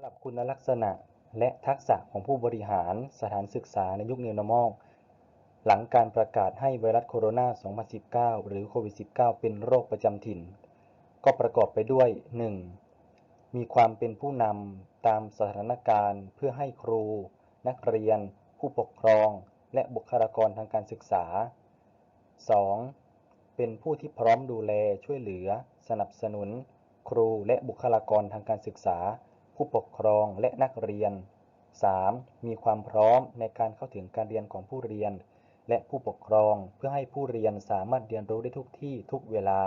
ำหรับคุณลักษณะและทักษะของผู้บริหารสถานศึกษาในยุค New Normal หลังการประกาศให้ไวรัสโคโรนา 2019 หรือโควิด -19 เป็นโรคประจำถิ่น ก็ประกอบไปด้วย 1. มีความเป็นผู้นำตามสถานการณ์เพื่อให้ครู นักเรียน ผู้ปกครอง และบุคลากรทางการศึกษา 2. เป็นผู้ที่พร้อมดูแลช่วยเหลือ สนับสนุน ครูและบุคลากรทางการศึกษา ผู้ปกครองและนักเรียน 3. มีความพร้อมในการเข้าถึงการเรียนของผู้เรียน และผู้ปกครองเพื่อให้ผู้เรียนสามารถเรียนรู้ได้ทุกที่ทุกเวลา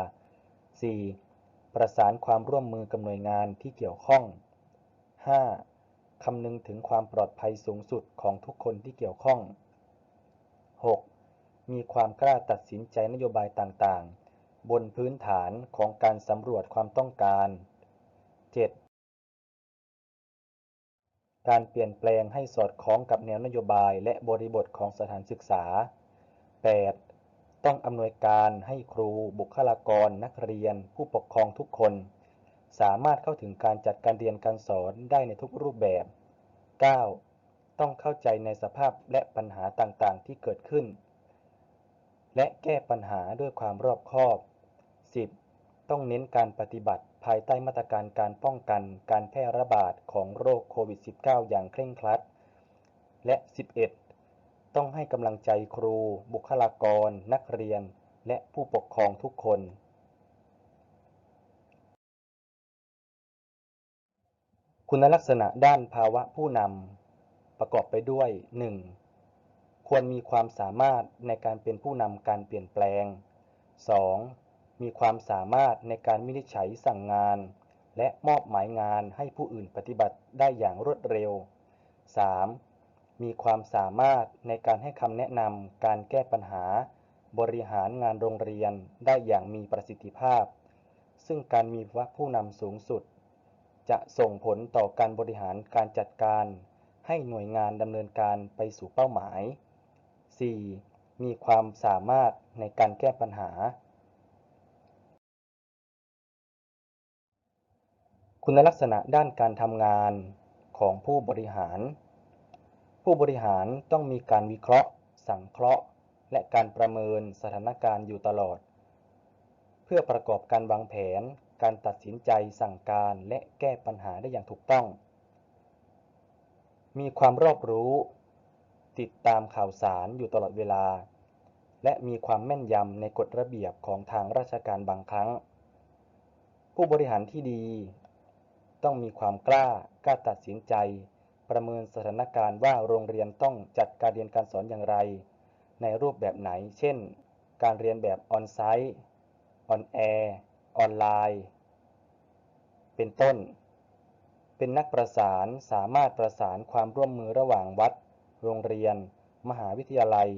4. ประสานความร่วมมือกับหน่วยงานที่เกี่ยวข้อง 5. คำนึงถึงความปลอดภัยสูงสุดของทุกคนที่เกี่ยวข้อง 6. มีความกล้าตัดสินใจนโยบายต่างๆ บนพื้นฐานของการสำรวจความต้องการ 7. การเปลี่ยนแปลงให้สอดคล้องกับแนวนโยบายและบริบทของสถานศึกษา 8. ต้องอำนวยการให้ครูบุคลากร นักเรียน ผู้ปกครองทุกคน สามารถเข้าถึงการจัดการเรียนการสอนได้ในทุกรูปแบบ 9. ต้องเข้าใจในสภาพและปัญหาต่างๆ ที่เกิดขึ้น และแก้ปัญหาด้วยความรอบคอบ 10. ต้องเน้นการปฏิบัติ ภายใต้มาตรการการป้องกันการแพร่ระบาดของโรคโควิด -19 อย่างเคร่งครัด และ 11. ต้องให้กำลังใจครู บุคลากร นักเรียน และผู้ปกครองทุกคน คุณลักษณะด้านภาวะผู้นำประกอบไปด้วย 1. ควรมีความสามารถในการเป็นผู้นำการเปลี่ยนแปลง 2. มีความสามารถในการวินิจฉัยสั่งงาน และมอบหมายงานให้ผู้อื่นปฏิบัติได้อย่างรวดเร็ว 3. มีความสามารถในการให้คำแนะนำการแก้ปัญหา บริหารงานโรงเรียนได้อย่างมีประสิทธิภาพ ซึ่งการมีวะผู้นำสูงสุด จะส่งผลต่อการบริหารการจัดการ ให้หน่วยงานดำเนินการไปสู่เป้าหมาย 4. มีความสามารถในการแก้ปัญหา คุณลักษณะด้านการทำงานของผู้บริหาร ผู้บริหารต้องมีการวิเคราะห์ สังเคราะห์ และการประเมินสถานการณ์อยู่ตลอด เพื่อประกอบการวางแผน การตัดสินใจสั่งการและแก้ปัญหาได้อย่างถูกต้อง มีความรอบรู้ ติดตามข่าวสารอยู่ตลอดเวลา และมีความแม่นยำในกฎระเบียบของทางราชการบางครั้ง ผู้บริหารที่ดี ต้องมีความกล้ากล้าตัดสินใจ ประเมินสถานการณ์ว่าโรงเรียนต้องจัดการเรียนการสอนอย่างไร ในรูปแบบไหน เช่น การเรียนแบบออนไซต์ออนแอร์ออนไลน์ เป็นต้น เป็นนักประสานสามารถประสานความร่วมมือระหว่างวัด โรงเรียน มหาวิทยาลัย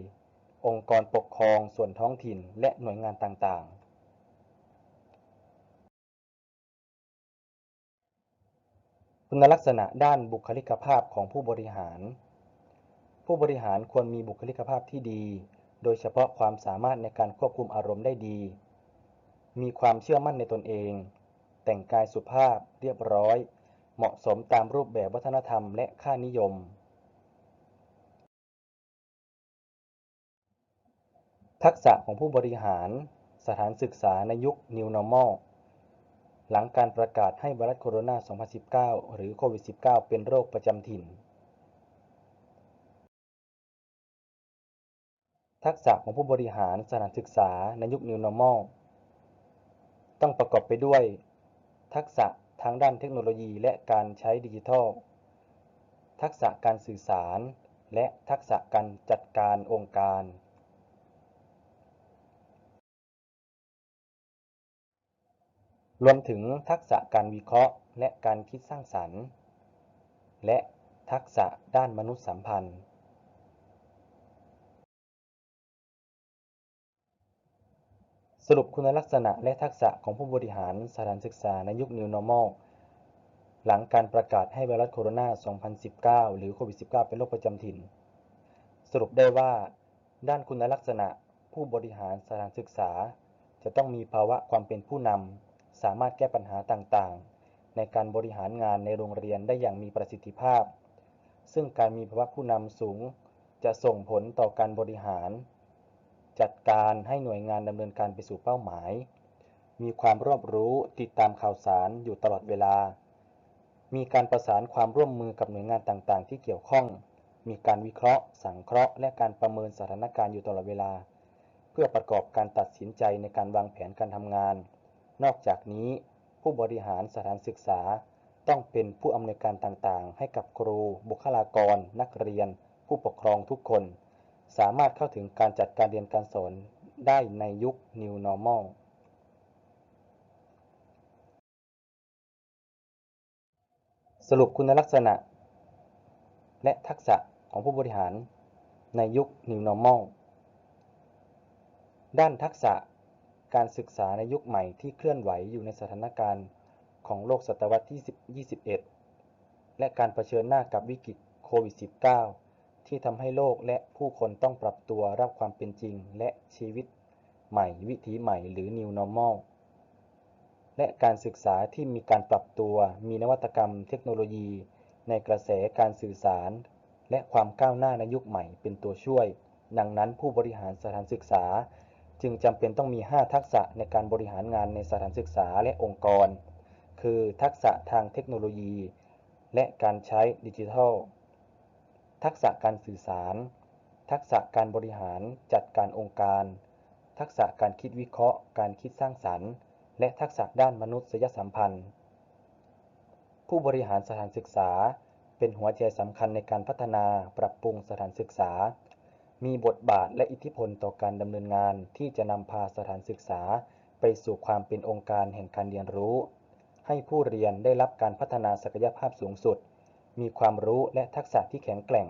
องค์กรปกครองส่วนท้องถิ่นและหน่วยงานต่างๆ คุณลักษณะด้านบุคลิกภาพของผู้บริหาร ผู้บริหารควรมีบุคลิกภาพที่ดี โดยเฉพาะความสามารถในการควบคุมอารมณ์ได้ดี มีความเชื่อมั่นในตนเอง แต่งกายสุภาพเรียบร้อย เหมาะสมตามรูปแบบวัฒนธรรมและค่านิยม ทักษะของผู้บริหาร สถานศึกษาในยุค New Normal หลังการประกาศให้ไวรัสโคโรนา 2019 หรือโควิด -19 เป็นโรคประจำถิ่น ทักษะของผู้บริหารสถานศึกษาในยุค New Normal ต้องประกอบไปด้วย ทักษะทางด้านเทคโนโลยีและการใช้ดิจิทัล ทักษะการสื่อสาร และทักษะการจัดการองค์การ รวมถึงทักษะการวิเคราะห์ และการคิดสร้างสรรค์ และทักษะด้านมนุษยสัมพันธ์ สรุปคุณลักษณะและทักษะของผู้บริหารสถานศึกษาในยุค New Normal หลังการประกาศให้ไวรัสโคโรนา 2019 หรือโควิด -19 เป็นโรคประจำถิ่น สรุปได้ว่า ด้านคุณลักษณะผู้บริหารสถานศึกษา จะต้องมีภาวะความเป็นผู้นำ สามารถแก้ปัญหาต่างๆ ในการบริหารงานในโรงเรียนได้อย่างมีประสิทธิภาพ ซึ่งการมีภาวะผู้นำสูง จะส่งผลต่อการบริหาร จัดการให้หน่วยงานดำเนินการไปสู่เป้าหมาย มีความรอบรู้ติดตามข่าวสารอยู่ตลอดเวลา มีการประสานความร่วมมือกับหน่วยงานต่างๆ ที่เกี่ยวข้อง มีการวิเคราะห์ สังเคราะห์ และการประเมินสถานการณ์อยู่ตลอดเวลา เพื่อประกอบการตัดสินใจในการวางแผนการทำงาน นอกจากนี้ผู้บริหารสถานศึกษา ต้องเป็นผู้อำนวยการต่างๆ ให้กับครู บุคลากร นักเรียน ผู้ปกครองทุกคน สามารถเข้าถึงการจัดการเรียนการสอนได้ในยุค New Normal สรุปคุณลักษณะ และทักษะของผู้บริหารในยุค New Normal ด้านทักษะ การศึกษาในยุคใหม่ที่เคลื่อนไหวอยู่ในสถานการณ์ของโลกศตวรรษที่ 21 และการเผชิญหน้ากับวิกฤตโควิด -19 ที่ทำให้โลกและผู้คนต้องปรับตัวรับความเป็นจริง และชีวิตใหม่วิถีใหม่หรือ New Normal และการศึกษาที่มีการปรับตัว มีนวัตกรรมเทคโนโลยี ในกระแสการสื่อสาร และความก้าวหน้าในยุคใหม่เป็นตัวช่วย ดังนั้นผู้บริหารสถานศึกษา จึงจำเป็นต้องมี 5 ทักษะในการบริหารงานในสถานศึกษาและองค์กร คือทักษะทางเทคโนโลยี และการใช้ดิจิทัล ทักษะการสื่อสาร ทักษะการบริหารจัดการองค์การ ทักษะการคิดวิเคราะห์ การคิดสร้างสรรค์ และทักษะด้านมนุษยสัมพันธ์ ผู้บริหารสถานศึกษาเป็นหัวใจสำคัญในการพัฒนาปรับปรุงสถานศึกษา มีบทบาทและอิทธิพลต่อการดำเนินงานที่จะนำพาสถานศึกษา ไปสู่ความเป็นองค์การแห่งการเรียนรู้ ให้ผู้เรียนได้รับการพัฒนาศักยภาพสูงสุด มีความรู้และทักษะที่แข็งแกร่ง